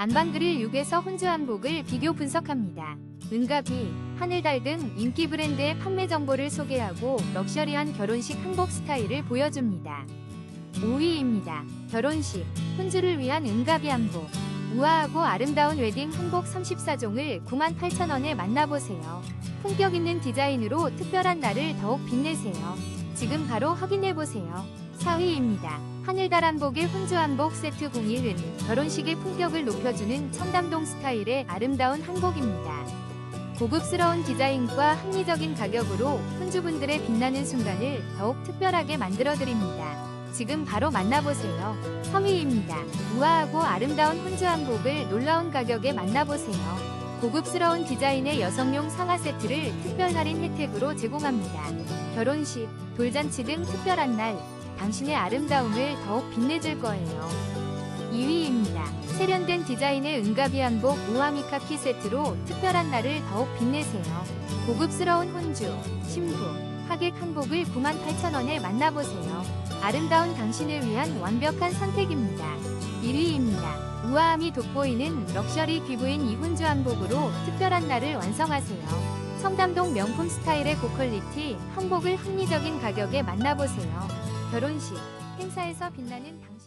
안방그릴 6에서 혼주 한복을 비교 분석합니다. 은가비, 하늘달 등 인기 브랜드의 판매 정보를 소개하고 럭셔리한 결혼식 한복 스타일을 보여줍니다. 5위입니다. 결혼식, 혼주를 위한 은가비 한복. 우아하고 아름다운 웨딩 한복 34종을 98,000원에 만나보세요. 품격 있는 디자인으로 특별한 날을 더욱 빛내세요. 지금 바로 확인해보세요. 4위입니다. 하늘달 한복의 혼주 한복 세트 01은 결혼식의 품격을 높여주는 청담동 스타일의 아름다운 한복입니다. 고급스러운 디자인과 합리적인 가격으로 혼주분들의 빛나는 순간을 더욱 특별하게 만들어드립니다. 지금 바로 만나보세요. 3위입니다. 우아하고 아름다운 혼주 한복을 놀라운 가격에 만나보세요. 고급스러운 디자인의 여성용 상하 세트를 특별 할인 혜택으로 제공합니다. 결혼식, 돌잔치 등 특별한 날, 당신의 아름다움을 더욱 빛내줄 거예요. 2위입니다. 세련된 디자인의 은가비 한복 우아미 카키 세트로 특별한 날을 더욱 빛내세요. 고급스러운 혼주, 신부, 하객 한복을 98,000원에 만나보세요. 아름다운 당신을 위한 완벽한 선택입니다. 1위입니다. 우아함이 돋보이는 럭셔리 귀부인 이훈주 한복으로 특별한 날을 완성하세요. 청담동 명품 스타일의 고퀄리티 한복을 합리적인 가격에 만나보세요. 결혼식, 행사에서 빛나는 당신